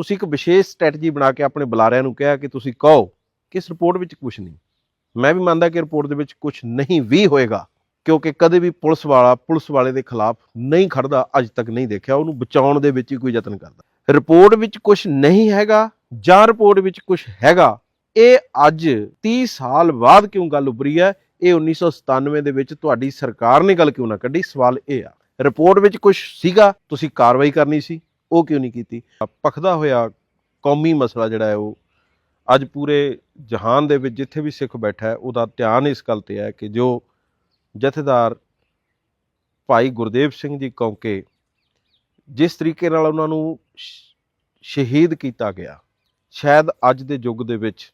ਤੁਸੀਂ ਇੱਕ ਵਿਸ਼ੇਸ਼ ਸਟ੍ਰੈਟਜੀ ਬਣਾ ਕੇ ਆਪਣੇ ਬੁਲਾਰਿਆਂ ਨੂੰ ਕਿਹਾ ਕਿ ਤੁਸੀਂ ਕਹੋ ਕਿ ਇਸ ਰਿਪੋਰਟ ਵਿੱਚ ਕੁਝ ਨਹੀਂ। ਮੈਂ ਵੀ ਮੰਨਦਾ ਕਿ ਰਿਪੋਰਟ ਦੇ ਵਿੱਚ ਕੁਝ ਨਹੀਂ ਵੀ ਹੋਏਗਾ, ਕਿਉਂਕਿ ਕਦੇ ਵੀ ਪੁਲਿਸ ਵਾਲਾ, ਪੁਲਿਸ ਵਾਲੇ ਦੇ ਖਿਲਾਫ ਨਹੀਂ ਖੜਦਾ, ਅੱਜ ਤੱਕ ਨਹੀਂ ਦੇਖਿਆ, ਉਹਨੂੰ ਬਚਾਉਣ ਦੇ ਵਿੱਚ ਹੀ ਕੋਈ ਯਤਨ ਕਰਦਾ। ਰਿਪੋਰਟ ਵਿੱਚ ਕੁਝ ਨਹੀਂ ਹੈਗਾ ਜਾਂ ਰਿਪੋਰਟ ਵਿੱਚ ਕੁਝ ਹੈਗਾ, ਇਹ ਅੱਜ 30 ਸਾਲ ਬਾਅਦ ਕਿਉਂ ਗੱਲ ਉਭਰੀ ਹੈ? ਇਹ 1997 ਦੇ ਵਿੱਚ ਤੁਹਾਡੀ ਸਰਕਾਰ ਨੇ ਗੱਲ ਕਿਉਂ ਨਾ ਕੱਢੀ? ਸਵਾਲ ਇਹ ਆ। ਰਿਪੋਰਟ ਵਿੱਚ ਕੁਝ ਸੀਗਾ, ਤੁਸੀਂ ਕਾਰਵਾਈ ਕਰਨੀ ਸੀ। ਉਹ ਕਿਉਂ ਨਹੀਂ ਕੀਤੀ? ਪਖਦਾ ਹੋਇਆ ਕੌਮੀ ਮਸਲਾ ਜਿਹੜਾ ਹੈ ਉਹ ਅੱਜ ਪੂਰੇ ਜਹਾਨ ਦੇ ਵਿੱਚ ਜਿੱਥੇ ਵੀ ਸਿੱਖ ਬੈਠਾ ਹੈ, ਉਹਦਾ ਧਿਆਨ ਇਸ ਗੱਲ ਤੇ ਹੈ ਕਿ ਜੋ ਜਥੇਦਾਰ ਭਾਈ ਗੁਰਦੇਵ ਸਿੰਘ ਜੀ ਕੌਂਕੇ ਜਿਸ ਤਰੀਕੇ ਨਾਲ ਉਹਨਾਂ ਨੂੰ ਸ਼ਹੀਦ ਕੀਤਾ ਗਿਆ, ਸ਼ਾਇਦ ਅੱਜ ਦੇ ਯੁੱਗ ਦੇ ਵਿੱਚ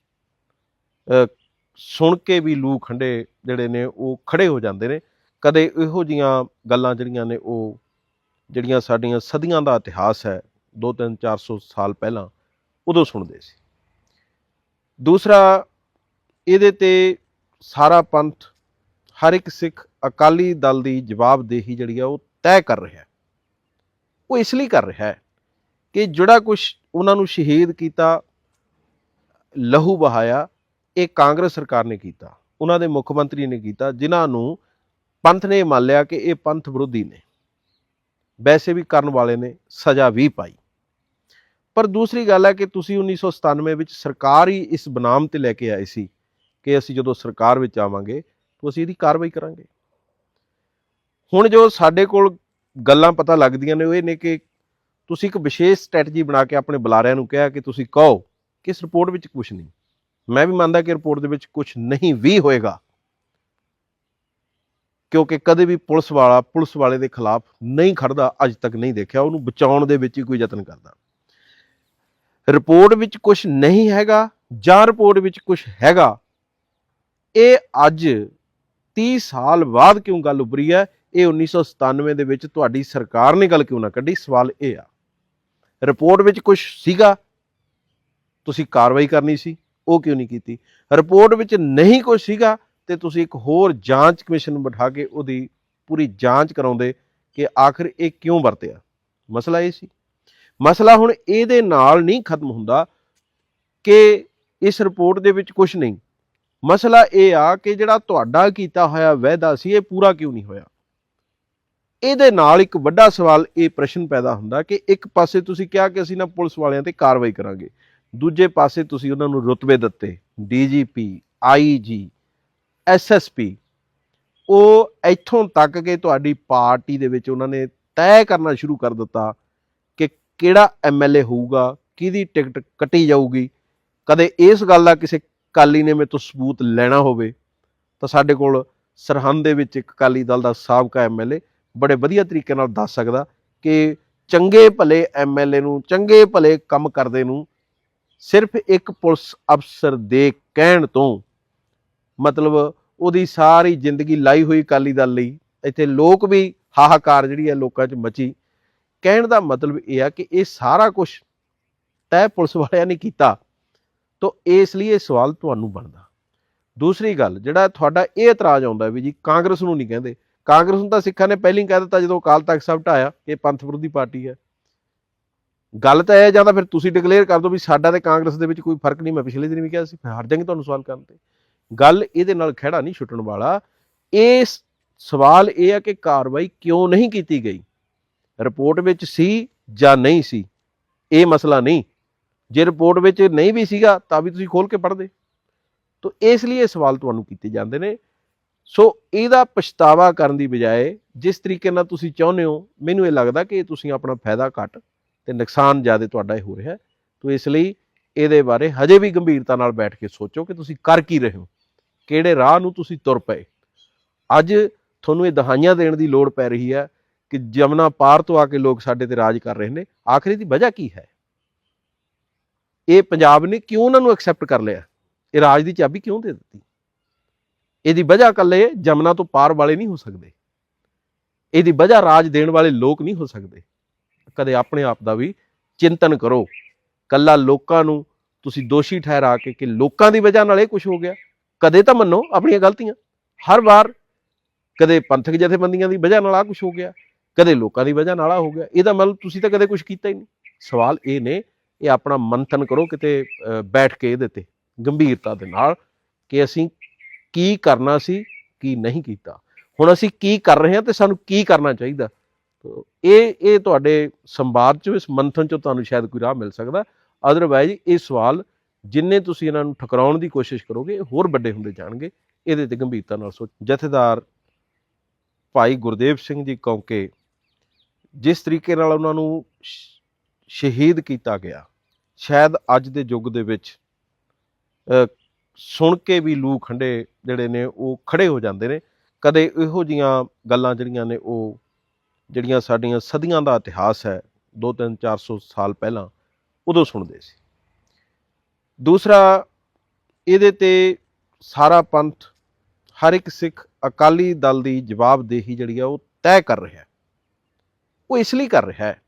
ਸੁਣ ਕੇ ਵੀ ਲੂ ਖੰਡੇ ਜਿਹੜੇ ਨੇ ਉਹ ਖੜੇ ਹੋ ਜਾਂਦੇ ਨੇ, ਕਦੇ ਇਹੋ ਜੀਆਂ ਗੱਲਾਂ ਜਿਹੜੀਆਂ ਨੇ ਉਹ ਜਿਹੜੀਆਂ ਸਾਡੀਆਂ ਸਦੀਆਂ ਦਾ ਇਤਿਹਾਸ ਹੈ 2-3 400 ਸਾਲ ਪਹਿਲਾਂ, ਉਦੋਂ ਸੁਣਦੇ ਸੀ। ਦੂਸਰਾ, ਇਹਦੇ ਤੇ ਸਾਰਾ ਪੰਥ, ਹਰ ਇੱਕ ਸਿੱਖ ਅਕਾਲੀ ਦਲ ਦੀ ਜਵਾਬਦੇਹੀ ਜਿਹੜੀ ਆ, ਉਹ ਤੈਅ ਕਰ ਰਿਹਾ ਹੈ। ਉਹ ਇਸ ਲਈ ਕਰ ਰਿਹਾ ਹੈ ਕਿ ਜਿਹੜਾ ਕੁਝ ਉਹਨਾਂ ਨੂੰ ਸ਼ਹੀਦ ਕੀਤਾ, ਲਹੂ ਬਹਾਇਆ ਇਹ ਕਾਂਗਰਸ ਸਰਕਾਰ ਨੇ ਕੀਤਾ, ਉਹਨਾਂ ਦੇ ਮੁੱਖ ਮੰਤਰੀ ਨੇ ਕੀਤਾ, ਜਿਨ੍ਹਾਂ ਨੂੰ ਪੰਥ ਨੇ ਮੰਨ ਲਿਆ ਕਿ ਇਹ ਪੰਥ ਵਿਰੋਧੀ ਨੇ। ਵੈਸੇ ਵੀ ਕਰਨ ਵਾਲੇ ਨੇ ਸਜ਼ਾ ਵੀ ਪਾਈ। ਪਰ ਦੂਸਰੀ ਗੱਲ ਹੈ ਕਿ ਤੁਸੀਂ 1997 ਵਿੱਚ ਸਰਕਾਰ ਹੀ ਇਸ ਬਨਾਮ ਤੇ ਲੈ ਕੇ ਆਏ ਸੀ ਕਿ ਅਸੀਂ ਜਦੋਂ ਸਰਕਾਰ ਵਿੱਚ ਆਵਾਂਗੇ ਤਾਂ ਅਸੀਂ ਇਹਦੀ ਕਾਰਵਾਈ ਕਰਾਂਗੇ। ਹੁਣ ਜੋ ਸਾਡੇ ਕੋਲ ਗੱਲਾਂ ਪਤਾ ਲੱਗਦੀਆਂ ਨੇ, ਉਹ ਇਹ ਨੇ ਕਿ ਤੁਸੀਂ ਇੱਕ ਵਿਸ਼ੇਸ਼ ਸਟ੍ਰੈਟਜੀ ਬਣਾ ਕੇ ਆਪਣੇ ਬੁਲਾਰਿਆਂ ਨੂੰ ਕਿਹਾ ਕਿ ਤੁਸੀਂ ਕਹੋ ਕਿ ਇਸ ਰਿਪੋਰਟ ਵਿੱਚ ਕੁਝ ਨਹੀਂ। ਮੈਂ ਵੀ ਮੰਨਦਾ ਕਿ ਰਿਪੋਰਟ ਦੇ ਵਿੱਚ ਕੁਝ ਨਹੀਂ ਵੀ ਹੋਏਗਾ। ਕਿਉਂਕਿ ਕਦੇ ਵੀ ਪੁਲਿਸ ਵਾਲਾ, ਪੁਲਿਸ ਵਾਲੇ ਦੇ ਖਿਲਾਫ ਨਹੀਂ ਖੜਦਾ ਅੱਜ ਤੱਕ ਨਹੀਂ ਦੇਖਿਆ, ਉਹਨੂੰ ਬਚਾਉਣ ਦੇ ਵਿੱਚ ਹੀ ਕੋਈ ਯਤਨ ਕਰਦਾ। ਰਿਪੋਰਟ ਵਿੱਚ ਕੁਝ ਨਹੀਂ ਹੈਗਾ, ਜਾਂ ਰਿਪੋਰਟ ਵਿੱਚ ਕੁਝ ਹੈਗਾ, ਇਹ ਅੱਜ 30 ਸਾਲ ਬਾਅਦ ਕਿਉਂ ਗੱਲ ਉੱਭਰੀ ਹੈ? ਇਹ 1997 ਦੇ ਵਿੱਚ ਤੁਹਾਡੀ ਸਰਕਾਰ ਨੇ ਗੱਲ ਕਿਉਂ ਨਾ ਕੱਢੀ? ਸਵਾਲ ਇਹ ਆ। ਰਿਪੋਰਟ ਵਿੱਚ ਕੁਝ ਸੀਗਾ? ਤੁਸੀਂ ਕਾਰਵਾਈ ਕਰਨੀ ਸੀ, ਉਹ ਕਿਉਂ ਨਹੀਂ ਕੀਤੀ? ਰਿਪੋਰਟ ਵਿੱਚ ਨਹੀਂ ਕੁਝ ਸੀਗਾ? ਤੇ ਤੁਸੀਂ ਇੱਕ ਹੋਰ ਜਾਂਚ ਕਮਿਸ਼ਨ ਬਿਠਾ ਕੇ ਉਹਦੀ ਪੂਰੀ ਜਾਂਚ ਕਰਾਉਂਦੇ ਕਿ ਆਖਰ ਇਹ ਕਿਉਂ ਵਰਤਿਆ। ਮਸਲਾ ਇਹ ਸੀ। ਮਸਲਾ ਹੁਣ ਇਹਦੇ ਨਾਲ ਨਹੀਂ ਖਤਮ ਹੁੰਦਾ ਕਿ ਇਸ ਰਿਪੋਰਟ ਦੇ ਵਿੱਚ ਕੁਝ ਨਹੀਂ। ਮਸਲਾ ਇਹ ਆ ਕਿ ਜਿਹੜਾ ਤੁਹਾਡਾ ਕੀਤਾ ਹੋਇਆ ਵਾਅਦਾ ਸੀ, ਇਹ ਪੂਰਾ ਕਿਉਂ ਨਹੀਂ ਹੋਇਆ? ਇਹਦੇ ਨਾਲ ਇੱਕ ਵੱਡਾ ਸਵਾਲ, ਇਹ ਪ੍ਰਸ਼ਨ ਪੈਦਾ ਹੁੰਦਾ ਕਿ ਇੱਕ ਪਾਸੇ ਤੁਸੀਂ ਕਿਹਾ ਕਿ ਅਸੀਂ ਨਾ ਪੁਲਿਸ ਵਾਲਿਆਂ ਤੇ ਕਾਰਵਾਈ ਕਰਾਂਗੇ, ਦੂਜੇ ਪਾਸੇ ਤੁਸੀਂ ਉਹਨਾਂ ਨੂੰ ਰੁਤਬੇ ਦਿੱਤੇ, ਡੀਜੀਪੀ, ਆਈਜੀ ਐਸਐਸਪੀ ਉਹ ਇੱਥੋਂ ਤੱਕ ਕਿ ਤੁਹਾਡੀ ਪਾਰਟੀ ਦੇ ਵਿੱਚ ਉਹਨਾਂ ਨੇ ਤੈਅ ਕਰਨਾ ਸ਼ੁਰੂ ਕਰ ਦਿੱਤਾ ਕਿ ਕਿਹੜਾ ਐਮਐਲਏ ਹੋਊਗਾ, ਕਿਹਦੀ ਟਿਕਟ ਕੱਟੀ ਜਾਊਗੀ। ਕਦੇ ਇਸ ਗੱਲ ਦਾ ਕਿਸੇ ਕਾਲੀ ਨੇ ਮੇਰੇ ਤੋਂ ਸਬੂਤ ਲੈਣਾ ਹੋਵੇ, ਤਾਂ ਸਾਡੇ ਕੋਲ ਸਰਹੰਦ ਦੇ ਵਿੱਚ ਇੱਕ ਅਕਾਲੀ ਦਲ ਦਾ ਸਾਬਕਾ ਐਮਐਲਏ ਬੜੇ ਵਧੀਆ ਤਰੀਕੇ ਨਾਲ ਦੱਸ ਸਕਦਾ ਕਿ ਚੰਗੇ ਭਲੇ ਐਮਐਲਏ ਨੂੰ, ਚੰਗੇ ਭਲੇ ਕੰਮ ਕਰਦੇ ਨੂੰ ਸਿਰਫ ਇੱਕ ਪੁਲਿਸ ਅਫਸਰ ਦੇ ਕਹਿਣ ਤੋਂ ਮਤਲਬ ਉਹਦੀ ਸਾਰੀ ਜ਼ਿੰਦਗੀ ਲਾਈ ਹੋਈ ਅਕਾਲੀ ਦਲ ਲਈ, ਇੱਥੇ ਲੋਕ ਵੀ ਹਾਹਾਕਾਰ ਜਿਹੜੀ ਹੈ ਲੋਕਾਂ 'ਚ ਮਚੀ। ਕਹਿਣ ਦਾ ਮਤਲਬ ਇਹ ਆ ਕਿ ਇਹ ਸਾਰਾ ਕੁਝ ਤੈ ਪੁਲਿਸ ਵਾਲਿਆਂ ਨੇ ਕੀਤਾ, ਤਾਂ ਇਸ ਲਈ ਇਹ ਸਵਾਲ ਤੁਹਾਨੂੰ ਬਣਦਾ। ਦੂਸਰੀ ਗੱਲ, ਜਿਹੜਾ ਤੁਹਾਡਾ ਇਹ ਇਤਰਾਜ਼ ਆਉਂਦਾ ਵੀ ਜੀ ਕਾਂਗਰਸ ਨੂੰ ਨਹੀਂ ਕਹਿੰਦੇ। ਕਾਂਗਰਸ ਨੂੰ ਤਾਂ ਸਿੱਖਾਂ ਨੇ ਪਹਿਲਾਂ ਹੀ ਕਹਿ ਦਿੱਤਾ ਜਦੋਂ ਅਕਾਲ ਤਖਤ ਸਾਹਿਬ ਢਾਇਆ ਕਿ ਇਹ ਪੰਥ ਵਿਰੋਧੀ ਪਾਰਟੀ ਹੈ। ਗੱਲ ਤਾਂ ਇਹ ਜਾਂ ਤਾਂ ਫਿਰ ਤੁਸੀਂ ਡਿਕਲੇਅਰ ਕਰ ਦਿਓ ਵੀ ਸਾਡਾ ਤੇ ਕਾਂਗਰਸ ਦੇ ਵਿੱਚ ਕੋਈ ਫ਼ਰਕ ਨਹੀਂ, ਮੈਂ ਪਿਛਲੇ ਦਿਨ ਵੀ ਕਿਹਾ ਸੀ, ਫਿਰ ਹਟ ਤੁਹਾਨੂੰ ਸਵਾਲ ਕਰਨ ਤੇ। ਗੱਲ ਇਹਦੇ ਨਾਲ ਖਹਿੜਾ ਨਹੀਂ ਛੁੱਟਣ ਵਾਲਾ। ਇਹ ਸਵਾਲ ਇਹ ਆ ਕਿ ਕਾਰਵਾਈ ਕਿਉਂ ਨਹੀਂ ਕੀਤੀ ਗਈ? ਰਿਪੋਰਟ ਵਿੱਚ ਸੀ ਜਾਂ ਨਹੀਂ ਸੀ? ਇਹ ਮਸਲਾ ਨਹੀਂ। ਜੇ ਰਿਪੋਰਟ ਵਿੱਚ ਨਹੀਂ ਵੀ ਸੀਗਾ, ਤਾਂ ਵੀ ਤੁਸੀਂ ਖੋਲ ਕੇ ਪੜ੍ਹਦੇ ਤਾਂ ਇਸ ਲਈ ਇਹ ਸਵਾਲ ਤੁਹਾਨੂੰ ਕੀਤੇ ਜਾਂਦੇ ਨੇ। ਸੋ ਇਹਦਾ ਪਛਤਾਵਾ ਕਰਨ ਦੀ ਬਜਾਏ ਜਿਸ ਤਰੀਕੇ ਨਾਲ ਤੁਸੀਂ ਚਾਹੁੰਦੇ ਹੋ, ਮੈਨੂੰ ਇਹ ਲੱਗਦਾ ਕਿ ਤੁਸੀਂ ਆਪਣਾ ਫਾਇਦਾ ਘੱਟ ਤੇ ਨੁਕਸਾਨ ਜ਼ਿਆਦਾ ਤੁਹਾਡਾ ਹੀ ਹੋ ਰਿਹਾ। ਹੈ ਤੋ ਇਸ ਲਈ ਇਹਦੇ ਬਾਰੇ ਹਜੇ ਵੀ ਗੰਭੀਰਤਾ ਨਾਲ ਬੈਠ ਕੇ ਸੋਚੋ ਕਿ ਤੁਸੀਂ ਕਰ ਕੀ ਰਹੇ ਹੋ। ਕਿਹੜੇ ਰਾਹ ਨੂੰ ਤੁਸੀਂ ਤੁਰ ਪਏ? ਅੱਜ ਤੁਹਾਨੂੰ ਇਹ ਦਹਾਈਆਂ ਦੇਣ ਦੀ ਲੋੜ ਪੈ ਰਹੀ ਹੈ ਕਿ ਜਮਨਾ ਪਾਰ ਤੋਂ ਆ ਕੇ ਲੋਕ ਸਾਡੇ ਤੇ ਰਾਜ ਕਰ ਰਹੇ ਨੇ। ਆਖਰੀ ਦੀ ਵਜ੍ਹਾ ਕੀ ਹੈ? ਇਹ ਪੰਜਾਬ ਨੇ ਕਿਉਂ ਉਹਨਾਂ ਨੂੰ ਐਕਸੈਪਟ ਕਰ ਲਿਆ? ਇਹ ਰਾਜ ਦੀ ਚਾਬੀ ਕਿਉਂ ਦੇ ਦਿੱਤੀ? ਇਹਦੀ ਵਜ੍ਹਾ ਇਕੱਲੇ ਜਮਨਾ ਤੋਂ ਪਾਰ ਵਾਲੇ ਨਹੀਂ ਹੋ ਸਕਦੇ। ਇਹਦੀ ਵਜ੍ਹਾ ਰਾਜ ਦੇਣ ਵਾਲੇ ਲੋਕ ਨਹੀਂ ਹੋ ਸਕਦੇ। ਕਦੇ ਆਪਣੇ ਆਪ ਦਾ ਵੀ ਚਿੰਤਨ ਕਰੋ। ਕੱਲਾ ਲੋਕਾਂ ਨੂੰ ਤੁਸੀਂ ਦੋਸ਼ੀ ਠਹਿਰਾ ਕੇ ਕਿ ਲੋਕਾਂ ਦੀ ਵਜ੍ਹਾ ਨਾਲ ਇਹ ਕੁਝ ਹੋ ਗਿਆ। ਕਦੇ ਤਾਂ ਮੰਨੋ ਆਪਣੀਆਂ ਗਲਤੀਆਂ। ਹਰ ਵਾਰ ਕਦੇ ਪੰਥਕ ਜਥੇਬੰਦੀਆਂ ਦੀ ਵਜ੍ਹਾ ਨਾਲ ਆ ਕੁਝ ਹੋ ਗਿਆ, ਕਦੇ ਲੋਕਾਂ ਦੀ ਵਜ੍ਹਾ ਨਾਲ ਆ ਹੋ ਗਿਆ। ਇਹਦਾ ਮਤਲਬ ਤੁਸੀਂ ਤਾਂ ਕਦੇ ਕੁਝ ਕੀਤਾ ਹੀ ਨਹੀਂ। ਸਵਾਲ ਇਹ ਨੇ, ਇਹ ਆਪਣਾ ਮੰਥਨ ਕਰੋ ਕਿਤੇ ਬੈਠ ਕੇ ਇਹਦੇ ਤੇ, ਗੰਭੀਰਤਾ ਦੇ ਨਾਲ ਕਿ ਅਸੀਂ ਕੀ ਕਰਨਾ ਸੀ, ਕੀ ਨਹੀਂ ਕੀਤਾ। ਹੁਣ ਅਸੀਂ ਕੀ ਕਰ ਰਹੇ ਹਾਂ ਤੇ ਸਾਨੂੰ ਕੀ ਕਰਨਾ ਚਾਹੀਦਾ? ਇਹ ਇਹ ਤੁਹਾਡੇ ਸੰਵਾਦ ਚੋਂ, ਇਸ ਮੰਥਨ ਚੋਂ ਤੁਹਾਨੂੰ ਸ਼ਾਇਦ ਕੋਈ ਰਾਹ ਮਿਲ ਸਕਦਾ। ਅਦਰਵਾਈਜ਼ ਇਹ ਸਵਾਲ ਜਿੰਨੇ ਤੁਸੀਂ ਇਹਨਾਂ ਨੂੰ ਠਕਰਾਉਣ ਦੀ ਕੋਸ਼ਿਸ਼ ਕਰੋਗੇ ਹੋਰ ਵੱਡੇ ਹੁੰਦੇ ਜਾਣਗੇ। ਇਹਦੇ ਤੇ ਗੰਭੀਰਤਾ ਨਾਲ ਸੋਚ। ਜਥੇਦਾਰ ਭਾਈ ਗੁਰਦੇਵ ਸਿੰਘ ਜੀ ਕੌਂਕੇ, ਜਿਸ ਤਰੀਕੇ ਨਾਲ ਉਹਨਾਂ ਨੂੰ ਸ਼ਹੀਦ ਕੀਤਾ ਗਿਆ, ਸ਼ਾਇਦ ਅੱਜ ਦੇ ਯੁੱਗ ਦੇ ਵਿੱਚ ਸੁਣ ਕੇ ਵੀ ਲੂ ਖੰਡੇ ਜਿਹੜੇ ਨੇ, ਉਹ ਖੜੇ ਹੋ ਜਾਂਦੇ ਨੇ। ਕਦੇ ਇਹੋ ਜੀਆਂ ਗੱਲਾਂ ਜਿਹੜੀਆਂ ਨੇ, ਉਹ ਜਿਹੜੀਆਂ ਸਾਡੀਆਂ ਸਦੀਆਂ ਦਾ ਇਤਿਹਾਸ ਹੈ 2-3 400 ਸਾਲ ਪਹਿਲਾਂ, ਉਦੋਂ ਸੁਣਦੇ ਸੀ। ਦੂਸਰਾ, ਇਹਦੇ ਤੇ ਸਾਰਾ ਪੰਥ, ਹਰ ਇੱਕ ਸਿੱਖ ਅਕਾਲੀ ਦਲ ਦੀ ਜਵਾਬਦੇਹੀ ਜਿਹੜੀ ਆ ਉਹ ਤੈਅ ਕਰ ਰਿਹਾ ਹੈ। ਉਹ ਇਸ ਲਈ ਕਰ ਰਿਹਾ ਹੈ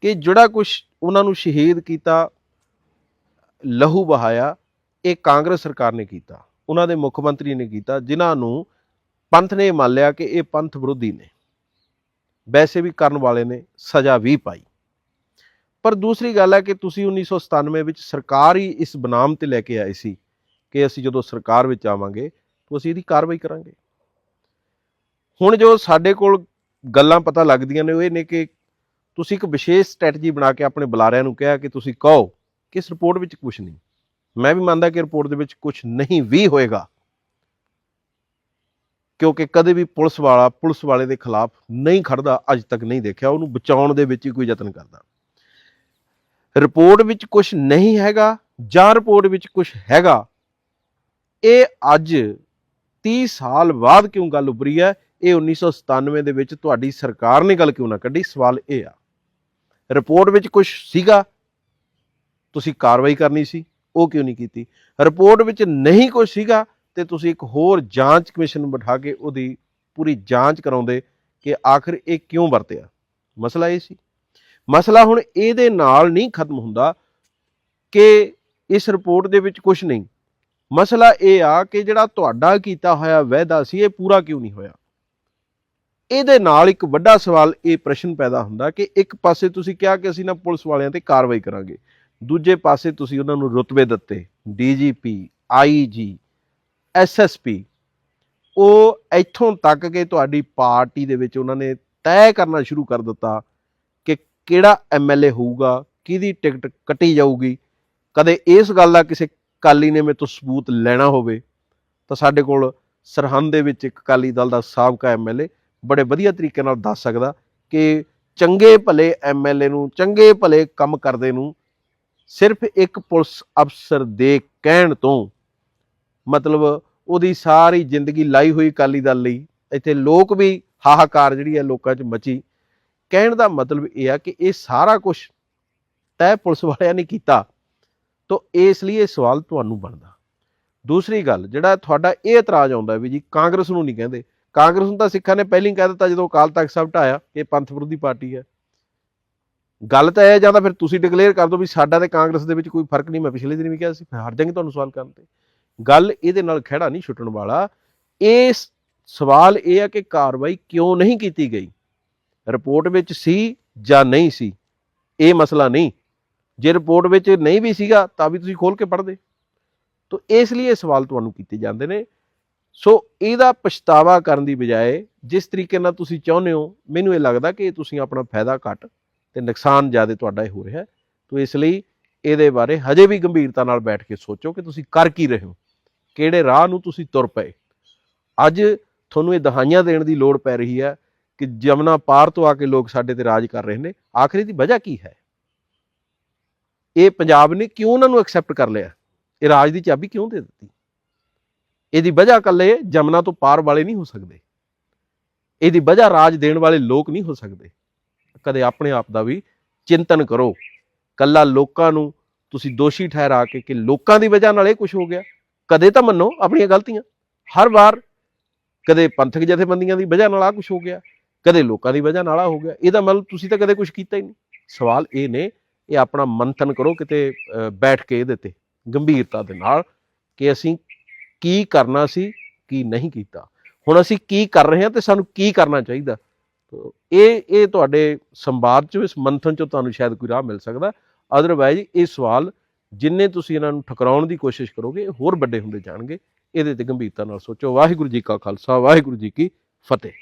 ਕਿ ਜਿਹੜਾ ਕੁਝ ਉਹਨਾਂ ਨੂੰ ਸ਼ਹੀਦ ਕੀਤਾ, ਲਹੂ ਬਹਾਇਆ ਇਹ ਕਾਂਗਰਸ ਸਰਕਾਰ ਨੇ ਕੀਤਾ, ਉਹਨਾਂ ਦੇ ਮੁੱਖ ਮੰਤਰੀ ਨੇ ਕੀਤਾ, ਜਿਨ੍ਹਾਂ ਨੂੰ ਪੰਥ ਨੇ ਮੰਨ ਲਿਆ ਕਿ ਇਹ ਪੰਥ ਵਿਰੋਧੀ ਨੇ। ਵੈਸੇ ਵੀ ਕਰਨ ਵਾਲੇ ਨੇ, ਸਜ਼ਾ ਵੀ ਪਾਈ। ਪਰ ਦੂਸਰੀ ਗੱਲ ਹੈ ਕਿ ਤੁਸੀਂ 1997 ਵਿੱਚ ਸਰਕਾਰ ਹੀ ਇਸ ਬਨਾਮ ਤੇ ਲੈ ਕੇ ਆਏ ਸੀ ਕਿ ਅਸੀਂ ਜਦੋਂ ਸਰਕਾਰ ਵਿੱਚ ਆਵਾਂਗੇ, ਤਾਂ ਅਸੀਂ ਇਹਦੀ ਕਾਰਵਾਈ ਕਰਾਂਗੇ। ਹੁਣ ਜੋ ਸਾਡੇ ਕੋਲ ਗੱਲਾਂ ਪਤਾ ਲੱਗਦੀਆਂ ਨੇ, ਉਹ ਇਹ ਨੇ ਕਿ ਤੁਸੀਂ ਇੱਕ ਵਿਸ਼ੇਸ਼ ਸਟ੍ਰੈਟਜੀ ਬਣਾ ਕੇ ਆਪਣੇ ਬੁਲਾਰਿਆਂ ਨੂੰ ਕਿਹਾ ਕਿ ਤੁਸੀਂ ਕਹੋ ਕਿ ਇਸ ਰਿਪੋਰਟ ਵਿੱਚ ਕੁਝ ਨਹੀਂ। ਮੈਂ ਵੀ ਮੰਨਦਾ ਕਿ ਰਿਪੋਰਟ ਦੇ ਵਿੱਚ ਕੁਝ ਨਹੀਂ ਵੀ ਹੋਏਗਾ, ਕਿਉਂਕਿ ਕਦੇ ਵੀ ਪੁਲਿਸ ਵਾਲਾ, ਪੁਲਿਸ ਵਾਲੇ ਦੇ ਖਿਲਾਫ ਨਹੀਂ ਖੜਦਾ, ਅੱਜ ਤੱਕ ਨਹੀਂ ਦੇਖਿਆ, ਉਹਨੂੰ ਬਚਾਉਣ ਦੇ ਵਿੱਚ ਹੀ ਕੋਈ ਯਤਨ ਕਰਦਾ। ਰਿਪੋਰਟ ਵਿੱਚ ਕੁਝ ਨਹੀਂ ਹੈਗਾ ਜਾਂ ਰਿਪੋਰਟ ਵਿੱਚ ਕੁਝ ਹੈਗਾ। ਇਹ ਅੱਜ 30 ਸਾਲ ਬਾਅਦ ਕਿਉਂ ਗੱਲ ਉੱਭਰੀ ਹੈ? ਇਹ 1997 ਦੇ ਵਿੱਚ ਤੁਹਾਡੀ ਸਰਕਾਰ ਨੇ ਗੱਲ ਕਿਉਂ ਨਾ ਕੱਢੀ? ਸਵਾਲ ਇਹ ਆ। ਰਿਪੋਰਟ ਵਿੱਚ ਕੁਝ ਸੀਗਾ? ਤੁਸੀਂ ਕਾਰਵਾਈ ਕਰਨੀ ਸੀ, ਉਹ ਕਿਉਂ ਨਹੀਂ ਕੀਤੀ? ਰਿਪੋਰਟ ਵਿੱਚ ਨਹੀਂ ਕੁਝ ਸੀਗਾ ਤੇ ਤੁਸੀਂ ਇੱਕ ਹੋਰ ਜਾਂਚ ਕਮਿਸ਼ਨ ਬਿਠਾ ਕੇ ਉਹਦੀ ਪੂਰੀ ਜਾਂਚ ਕਰਾਉਂਦੇ ਕਿ ਆਖਰ ਇਹ ਕਿਉਂ ਵਰਤਿਆ? ਮਸਲਾ ਇਹ ਸੀ। ਮਸਲਾ ਹੁਣ ਇਹਦੇ ਨਾਲ ਨਹੀਂ ਖਤਮ ਹੁੰਦਾ ਕਿ ਇਸ ਰਿਪੋਰਟ ਦੇ ਵਿੱਚ ਕੁਝ ਨਹੀਂ। ਮਸਲਾ ਇਹ ਆ ਕਿ ਜਿਹੜਾ ਤੁਹਾਡਾ ਕੀਤਾ ਹੋਇਆ ਵਾਅਦਾ ਸੀ, ਇਹ ਪੂਰਾ ਕਿਉਂ ਨਹੀਂ ਹੋਇਆ? ਇਹਦੇ ਨਾਲ ਇੱਕ ਵੱਡਾ ਸਵਾਲ, ਇਹ ਪ੍ਰਸ਼ਨ ਪੈਦਾ ਹੁੰਦਾ ਕਿ ਇੱਕ ਪਾਸੇ ਤੁਸੀਂ ਕਿਹਾ ਕਿ ਅਸੀਂ ਨਾ ਪੁਲਿਸ ਵਾਲਿਆਂ ਤੇ ਕਾਰਵਾਈ ਕਰਾਂਗੇ, ਦੂਜੇ ਪਾਸੇ ਤੁਸੀਂ ਉਹਨਾਂ ਨੂੰ ਰੁਤਬੇ ਦਿੱਤੇ, ਡੀਜੀਪੀ ਆਈਜੀ ਐਸਐਸਪੀ ਉਹ ਇੱਥੋਂ ਤੱਕ ਕਿ ਤੁਹਾਡੀ ਪਾਰਟੀ ਦੇ ਵਿੱਚ ਉਹਨਾਂ ਨੇ ਤੈਅ ਕਰਨਾ ਸ਼ੁਰੂ ਕਰ ਦਿੱਤਾ ਕਿਹੜਾ ਐਮਐਲਏ ਹੋਊਗਾ, ਕਿਹਦੀ ਟਿਕਟ ਕੱਟੀ ਜਾਊਗੀ, ਕਦੇ ਇਸ ਗੱਲ ਦਾ ਕਿਸੇ ਕਾਲੀ ਨੇ ਮੇਰੇ ਤੋਂ ਸਬੂਤ ਲੈਣਾ ਹੋਵੇ, ਤਾਂ ਸਾਡੇ ਕੋਲ ਸਰਹੰਦ ਦੇ ਵਿੱਚ ਇੱਕ ਅਕਾਲੀ ਦਲ ਦਾ ਸਾਬਕਾ ਐਮਐਲਏ ਬੜੇ ਵਧੀਆ ਤਰੀਕੇ ਨਾਲ ਦੱਸ ਸਕਦਾ ਕਿ ਚੰਗੇ ਭਲੇ ਐਮਐਲਏ ਨੂੰ, ਚੰਗੇ ਭਲੇ ਕੰਮ ਕਰਦੇ ਨੂੰ ਸਿਰਫ ਇੱਕ ਪੁਲਿਸ ਅਫਸਰ ਦੇ ਕਹਿਣ ਤੋਂ ਮਤਲਬ ਉਹਦੀ ਸਾਰੀ ਜ਼ਿੰਦਗੀ ਲਾਈ ਹੋਈ ਅਕਾਲੀ ਦਲ ਲਈ, ਇੱਥੇ ਲੋਕ ਵੀ ਹਾਹਾਕਾਰ ਜਿਹੜੀ ਹੈ ਲੋਕਾਂ 'ਚ ਮਚੀ। ਕਹਿਣ ਦਾ ਮਤਲਬ ਇਹ ਆ ਕਿ ਇਹ ਸਾਰਾ ਕੁਝ ਤੈ ਪੁਲਿਸ ਵਾਲਿਆਂ ਨੇ ਕੀਤਾ ਤਾਂ ਇਸ ਲਈ ਇਹ ਸਵਾਲ ਤੁਹਾਨੂੰ ਬਣਦਾ। ਦੂਸਰੀ ਗੱਲ, ਜਿਹੜਾ ਤੁਹਾਡਾ ਇਹ ਇਤਰਾਜ਼ ਆਉਂਦਾ ਵੀ ਜੀ ਕਾਂਗਰਸ ਨੂੰ ਨਹੀਂ ਕਹਿੰਦੇ। ਕਾਂਗਰਸ ਨੂੰ ਤਾਂ ਸਿੱਖਾਂ ਨੇ ਪਹਿਲਾਂ ਹੀ ਕਹਿ ਦਿੱਤਾ ਜਦੋਂ ਅਕਾਲ ਤਖਤ ਸਾਹਿਬ ਢਾਇਆ ਕਿ ਪੰਥ ਵਿਰੋਧੀ ਪਾਰਟੀ ਹੈ। ਗੱਲ ਤਾਂ ਇਹ ਜਾਂ ਤਾਂ ਫਿਰ ਤੁਸੀਂ ਡਿਕਲੇਅਰ ਕਰ ਦਿਓ ਵੀ ਸਾਡਾ ਤੇ ਕਾਂਗਰਸ ਦੇ ਵਿੱਚ ਕੋਈ ਫ਼ਰਕ ਨਹੀਂ, ਮੈਂ ਪਿਛਲੇ ਦਿਨ ਵੀ ਕਿਹਾ ਸੀ, ਫਿਰ ਹਟ ਜਾਾਂਗੇ ਤੁਹਾਨੂੰ ਸਵਾਲ ਕਰਨ ਤੇ। ਗੱਲ ਇਹਦੇ ਨਾਲ ਖਹਿੜਾ ਨਹੀਂ ਛੁੱਟਣ ਵਾਲਾ। ਇਹ ਸਵਾਲ ਇਹ ਆ ਕਿ ਕਾਰਵਾਈ ਕਿਉਂ ਨਹੀਂ ਕੀਤੀ ਗਈ? ਰਿਪੋਰਟ ਵਿੱਚ ਸੀ ਜਾਂ ਨਹੀਂ ਸੀ? ਇਹ ਮਸਲਾ ਨਹੀਂ। ਜੇ ਰਿਪੋਰਟ ਵਿੱਚ ਨਹੀਂ ਵੀ ਸੀਗਾ, ਤਾਂ ਵੀ ਤੁਸੀਂ ਖੋਲ ਕੇ ਪੜ੍ਹਦੇ ਤਾਂ, ਇਸ ਲਈ ਇਹ ਸਵਾਲ ਤੁਹਾਨੂੰ ਕੀਤੇ ਜਾਂਦੇ ਨੇ। ਸੋ, ਇਹਦਾ ਪਛਤਾਵਾ ਕਰਨ ਦੀ ਬਜਾਏ, ਜਿਸ ਤਰੀਕੇ ਨਾਲ ਤੁਸੀਂ ਚਾਹੁੰਦੇ ਹੋ, ਮੈਨੂੰ ਇਹ ਲੱਗਦਾ ਕਿ ਤੁਸੀਂ ਆਪਣਾ ਫਾਇਦਾ ਘੱਟ ਤੇ ਨੁਕਸਾਨ ਜ਼ਿਆਦਾ ਤੁਹਾਡਾ ਹੀ ਹੋ ਰਿਹਾ ਹੈ। ਇਸ ਲਈ ਇਹਦੇ ਬਾਰੇ ਹਜੇ ਵੀ ਗੰਭੀਰਤਾ ਨਾਲ ਬੈਠ ਕੇ ਸੋਚੋ ਕਿ ਤੁਸੀਂ ਕਰ ਕੀ ਰਹੇ ਹੋ। ਕਿਹੜੇ ਰਾਹ ਨੂੰ ਤੁਸੀਂ ਤੁਰ ਪਏ? ਅੱਜ ਤੁਹਾਨੂੰ ਇਹ ਦਹਾਈਆਂ ਦੇਣ ਦੀ ਲੋੜ ਪੈ ਰਹੀ ਹੈ। ਕਿ ਜਮਨਾ ਪਾਰ ਤੋਂ ਆ ਕੇ ਲੋਕ ਸਾਡੇ ਤੇ ਰਾਜ ਕਰ ਰਹੇ ਨੇ, ਆਖਰੀ ਦੀ ਵਜ੍ਹਾ ਕੀ ਹੈ? ਇਹ ਪੰਜਾਬ ਨੇ ਕਿਉਂ ਉਹਨਾਂ ਨੂੰ ਐਕਸੈਪਟ ਕਰ ਲਿਆ? ਇਹ ਰਾਜ ਦੀ ਚਾਬੀ ਕਿਉਂ ਦੇ ਦਿੱਤੀ? ਇਹਦੀ ਵਜ੍ਹਾ ਇਕੱਲੇ ਜਮਨਾ ਤੋਂ ਪਾਰ ਵਾਲੇ ਨਹੀਂ ਹੋ ਸਕਦੇ। ਇਹਦੀ ਵਜ੍ਹਾ ਰਾਜ ਦੇਣ ਵਾਲੇ ਲੋਕ ਨਹੀਂ ਹੋ ਸਕਦੇ। ਕਦੇ ਆਪਣੇ ਆਪ ਦਾ ਵੀ ਚਿੰਤਨ ਕਰੋ। ਕੱਲਾ ਲੋਕਾਂ ਨੂੰ ਤੁਸੀਂ ਦੋਸ਼ੀ ਠਹਿਰਾ ਕੇ ਕਿ ਲੋਕਾਂ ਦੀ ਵਜ੍ਹਾ ਨਾਲ ਇਹ ਕੁਝ ਹੋ ਗਿਆ? ਕਦੇ ਤਾਂ ਮੰਨੋ ਆਪਣੀਆਂ ਗਲਤੀਆਂ। ਹਰ ਵਾਰ ਕਦੇ ਪੰਥਕ ਜਥੇਬੰਦੀਆਂ ਦੀ ਵਜ੍ਹਾ ਨਾਲ ਆ ਕੁਝ ਹੋ ਗਿਆ। ਕਦੇ ਲੋਕਾਂ ਦੀ ਵਜ੍ਹਾ ਨਾਲ ਆ ਹੋ ਗਿਆ। ਇਹਦਾ ਮਤਲਬ ਤੁਸੀਂ ਤਾਂ ਕਦੇ ਕੁਝ ਕੀਤਾ ਹੀ ਨਹੀਂ। ਸਵਾਲ ਇਹ ਨੇ, ਇਹ ਆਪਣਾ ਮੰਥਨ ਕਰੋ ਕਿਤੇ ਬੈਠ ਕੇ ਇਹਦੇ ਤੇ, ਗੰਭੀਰਤਾ ਦੇ ਨਾਲ ਕਿ ਅਸੀਂ ਕੀ ਕਰਨਾ ਸੀ, ਕੀ ਨਹੀਂ ਕੀਤਾ। ਹੁਣ ਅਸੀਂ ਕੀ ਕਰ ਰਹੇ ਹਾਂ ਤੇ ਸਾਨੂੰ ਕੀ ਕਰਨਾ ਚਾਹੀਦਾ? ਇਹ ਇਹ ਤੁਹਾਡੇ ਸੰਵਾਦ ਚੋਂ, ਇਸ ਮੰਥਨ ਚੋਂ ਤੁਹਾਨੂੰ ਸ਼ਾਇਦ ਕੋਈ ਰਾਹ ਮਿਲ ਸਕਦਾ। ਅਦਰਵਾਈਜ਼ ਇਹ ਸਵਾਲ ਜਿੰਨੇ ਤੁਸੀਂ ਇਹਨਾਂ ਨੂੰ ਠਕਰਾਉਣ ਦੀ ਕੋਸ਼ਿਸ਼ ਕਰੋਗੇ, ਇਹ ਹੋਰ ਵੱਡੇ ਹੁੰਦੇ ਜਾਣਗੇ। ਇਹਦੇ ਤੇ ਗੰਭੀਰਤਾ ਨਾਲ ਸੋਚੋ। ਵਾਹਿਗੁਰੂ ਜੀ ਕਾ ਖਾਲਸਾ, ਵਾਹਿਗੁਰੂ ਜੀ ਕੀ ਫਤਿਹ।